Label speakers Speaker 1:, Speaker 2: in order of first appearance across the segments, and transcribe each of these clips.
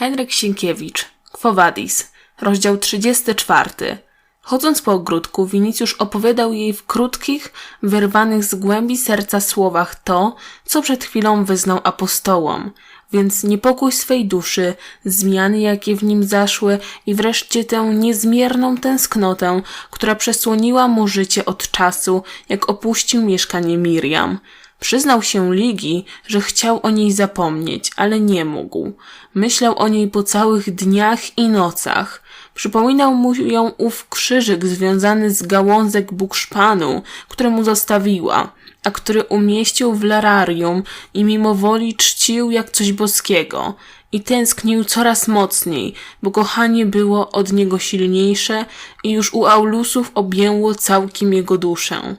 Speaker 1: Henryk Sienkiewicz, Quo Vadis, rozdział 34. Chodząc po ogródku, Winicjusz opowiadał jej w krótkich, wyrwanych z głębi serca słowach to, co przed chwilą wyznał apostołom, więc niepokój swej duszy, zmiany jakie w nim zaszły i wreszcie tę niezmierną tęsknotę, która przesłoniła mu życie od czasu, jak opuścił mieszkanie Miriam. Przyznał się Ligi, że chciał o niej zapomnieć, ale nie mógł. Myślał o niej po całych dniach i nocach. Przypominał mu ją ów krzyżyk związany z gałązek bukszpanu, które mu zostawiła, a który umieścił w lararium i mimo woli czcił jak coś boskiego. I tęsknił coraz mocniej, bo kochanie było od niego silniejsze i już u Aulusów objęło całkiem jego duszę.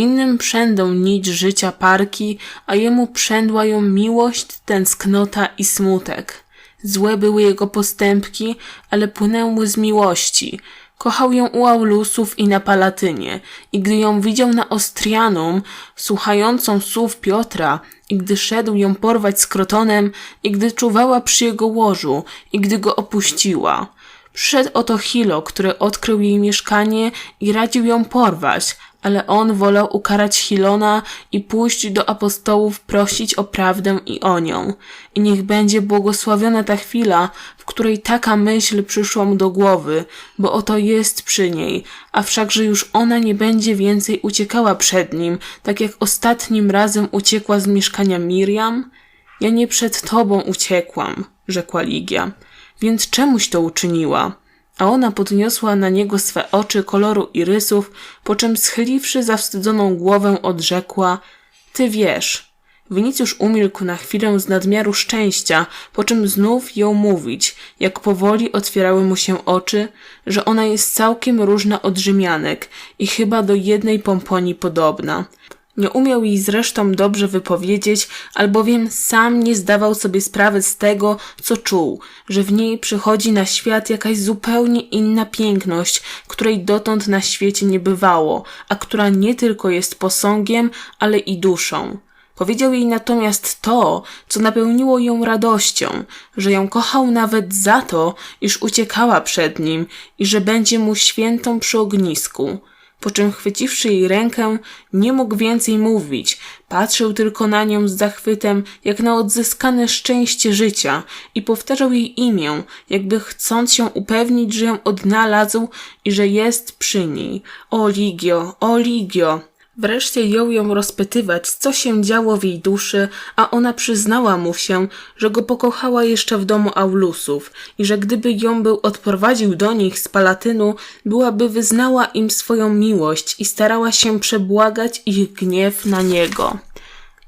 Speaker 1: Innym przędą nić życia parki, a jemu przędła ją miłość, tęsknota i smutek. Złe były jego postępki, ale płynęły z miłości. Kochał ją u Aulusów i na Palatynie, i gdy ją widział na Ostrianum, słuchającą słów Piotra, i gdy szedł ją porwać z Krotonem, i gdy czuwała przy jego łożu, i gdy go opuściła. Przyszedł oto Hilo, który odkrył jej mieszkanie i radził ją porwać, ale on wolał ukarać Hilona i pójść do apostołów prosić o prawdę i o nią. I niech będzie błogosławiona ta chwila, w której taka myśl przyszła mu do głowy, bo oto jest przy niej, a wszakże już ona nie będzie więcej uciekała przed nim, tak jak ostatnim razem uciekła z mieszkania Miriam? Ja nie przed tobą uciekłam, rzekła Ligia. Więc czemuś to uczyniła? A ona podniosła na niego swe oczy koloru irysów, po czym schyliwszy zawstydzoną głowę odrzekła Ty wiesz. Winicjusz umilkł na chwilę z nadmiaru szczęścia, po czym znów jął mówić, jak powoli otwierały mu się oczy, że ona jest całkiem różna od Rzymianek i chyba do jednej pomponii podobna. Nie umiał jej zresztą dobrze wypowiedzieć, albowiem sam nie zdawał sobie sprawy z tego, co czuł, że w niej przychodzi na świat jakaś zupełnie inna piękność, której dotąd na świecie nie bywało, a która nie tylko jest posągiem, ale i duszą. Powiedział jej natomiast to, co napełniło ją radością, że ją kochał nawet za to, iż uciekała przed nim i że będzie mu świętą przy ognisku po czym chwyciwszy jej rękę, nie mógł więcej mówić, patrzył tylko na nią z zachwytem, jak na odzyskane szczęście życia i powtarzał jej imię, jakby chcąc się upewnić, że ją odnalazł i że jest przy niej. O Ligio, o Ligio! Wreszcie jął ją rozpytywać, co się działo w jej duszy, a ona przyznała mu się, że go pokochała jeszcze w domu Aulusów i że gdyby ją był odprowadził do nich z Palatynu, byłaby wyznała im swoją miłość i starała się przebłagać ich gniew na niego.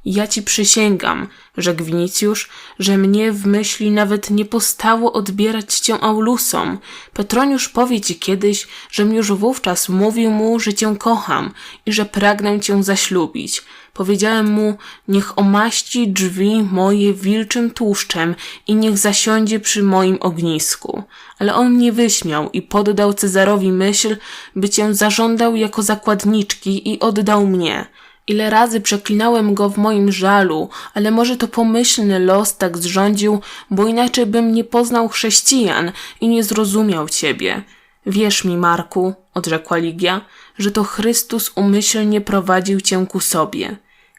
Speaker 1: Ja ci przysięgam, rzekł Winicjusz, że mnie w myśli nawet nie postało odbierać cię Aulusom. Petroniusz powie ci kiedyś, żem już wówczas mówił mu, że cię kocham i że pragnę cię zaślubić. Powiedziałem mu, niech omaści drzwi moje wilczym tłuszczem i niech zasiądzie przy moim ognisku. Ale on mnie wyśmiał i poddał Cezarowi myśl, by cię zażądał jako zakładniczki i oddał mnie. Ile razy przeklinałem go w moim żalu, ale może to pomyślny los tak zrządził, bo inaczej bym nie poznał chrześcijan i nie zrozumiał ciebie. Wierz mi, Marku, odrzekła Ligia, że to Chrystus umyślnie prowadził cię ku sobie.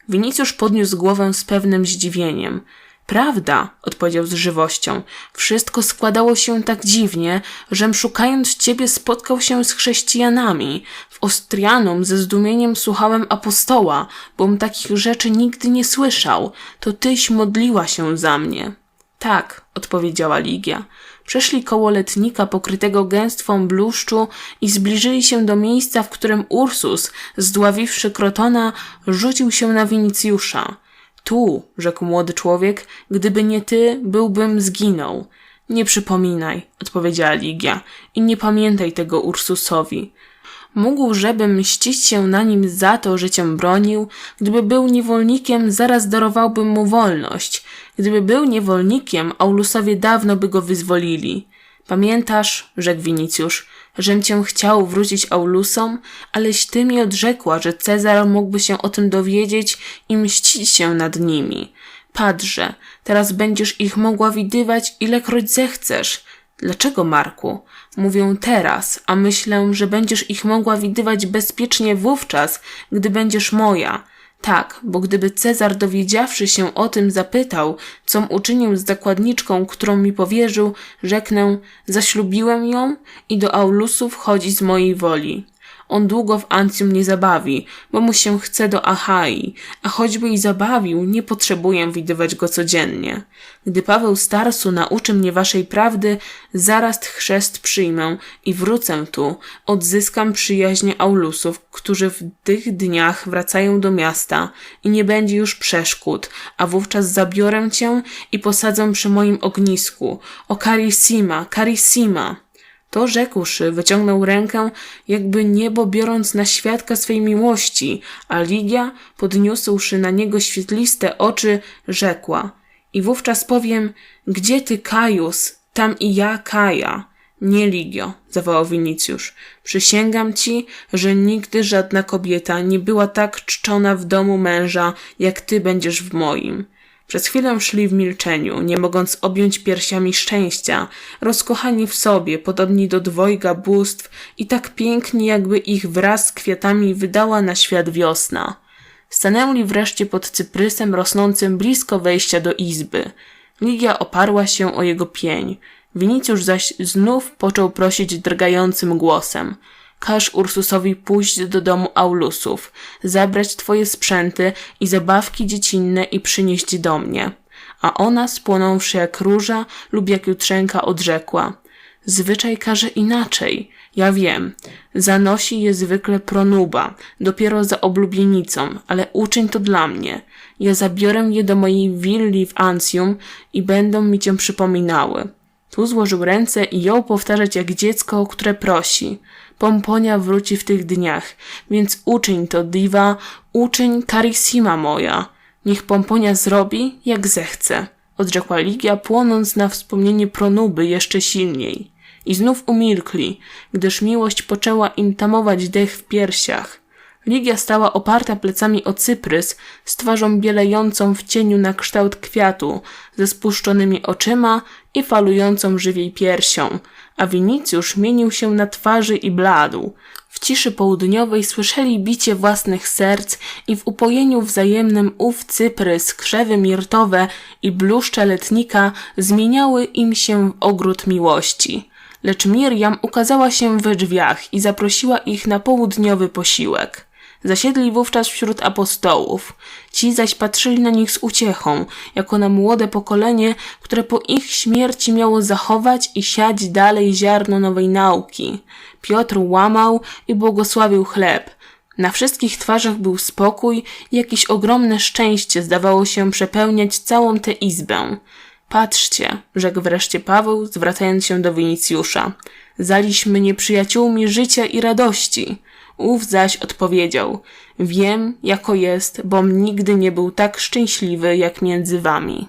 Speaker 1: Winicjusz podniósł głowę z pewnym zdziwieniem. Prawda, odpowiedział z żywością. Wszystko składało się tak dziwnie, żem szukając ciebie spotkał się z chrześcijanami. W Ostrianum ze zdumieniem słuchałem apostoła, bom takich rzeczy nigdy nie słyszał. To tyś modliła się za mnie. Tak, odpowiedziała Ligia. Przeszli koło letnika pokrytego gęstwą bluszczu i zbliżyli się do miejsca, w którym Ursus, zdławiwszy Krotona, rzucił się na Winicjusza. Tu, rzekł młody człowiek, gdyby nie ty, byłbym zginął. Nie przypominaj, odpowiedziała Ligia, i nie pamiętaj tego Ursusowi. Mógł, żeby mścić się na nim za to, że cię bronił. Gdyby był niewolnikiem, zaraz darowałbym mu wolność. Gdyby był niewolnikiem, Aulusowie dawno by go wyzwolili. Pamiętasz, rzekł Winicjusz, żem cię chciał wrócić Aulusom, aleś ty mi odrzekła, że Cezar mógłby się o tym dowiedzieć i mścić się nad nimi. Patrze, teraz będziesz ich mogła widywać ilekroć zechcesz. Dlaczego, Marku? Mówię teraz, a myślę, że będziesz ich mogła widywać bezpiecznie wówczas, gdy będziesz moja. Tak, bo gdyby Cezar dowiedziawszy się o tym zapytał, com uczynił z zakładniczką, którą mi powierzył, rzeknę, zaślubiłem ją i do Aulusów chodzi z mojej woli. On długo w Ancjum nie zabawi, bo mu się chce do Achai, a choćby i zabawił, nie potrzebuję widywać go codziennie. Gdy Paweł Starsu nauczy mnie waszej prawdy, zaraz chrzest przyjmę i wrócę tu, odzyskam przyjaźnie Aulusów, którzy w tych dniach wracają do miasta i nie będzie już przeszkód, a wówczas zabiorę cię i posadzę przy moim ognisku. O Carissima, Carissima! To rzekłszy, wyciągnął rękę, jakby niebo biorąc na świadka swej miłości, a Ligia, podniósłszy na niego świetliste oczy, rzekła. I wówczas powiem, gdzie ty, Kajus? Tam i ja, Kaja. Nie, Ligio, zawołał Winicjusz. Przysięgam ci, że nigdy żadna kobieta nie była tak czczona w domu męża, jak ty będziesz w moim. Przez chwilę szli w milczeniu, nie mogąc objąć piersiami szczęścia, rozkochani w sobie, podobni do dwojga bóstw i tak piękni, jakby ich wraz z kwiatami wydała na świat wiosna. Stanęli wreszcie pod cyprysem rosnącym blisko wejścia do izby. Ligia oparła się o jego pień. Winicjusz zaś znów począł prosić drgającym głosem. Każ Ursusowi pójść do domu Aulusów, zabrać twoje sprzęty i zabawki dziecinne i przynieść do mnie. A ona, spłonąwszy jak róża lub jak jutrzenka, odrzekła. Zwyczaj każe inaczej. Ja wiem. Zanosi je zwykle pronuba, dopiero za oblubienicą, ale uczyń to dla mnie. Ja zabiorę je do mojej willi w Ancjum i będą mi cię przypominały. Tu złożył ręce i jął powtarzać jak dziecko, które prosi. Pomponia wróci w tych dniach, więc uczyń to, diwa, uczyń carissima moja. Niech Pomponia zrobi, jak zechce, odrzekła Ligia, płonąc na wspomnienie pronuby jeszcze silniej. I znów umilkli, gdyż miłość poczęła im tamować dech w piersiach. Ligia stała oparta plecami o cyprys, z twarzą bielejącą w cieniu na kształt kwiatu, ze spuszczonymi oczyma i falującą żywiej piersią, a Winicjusz mienił się na twarzy i bladł. W ciszy południowej słyszeli bicie własnych serc i w upojeniu wzajemnym ów cyprys, krzewy mirtowe i bluszcze letnika zmieniały im się w ogród miłości. Lecz Miriam ukazała się we drzwiach i zaprosiła ich na południowy posiłek. Zasiedli wówczas wśród apostołów. Ci zaś patrzyli na nich z uciechą, jako na młode pokolenie, które po ich śmierci miało zachować i siać dalej ziarno nowej nauki. Piotr łamał i błogosławił chleb. Na wszystkich twarzach był spokój i jakieś ogromne szczęście zdawało się przepełniać całą tę izbę. Patrzcie, rzekł wreszcie Paweł, zwracając się do Winicjusza. Zaliśmy nieprzyjaciółmi życia i radości. Ów zaś odpowiedział, wiem, jako jest, bom nigdy nie był tak szczęśliwy jak między wami.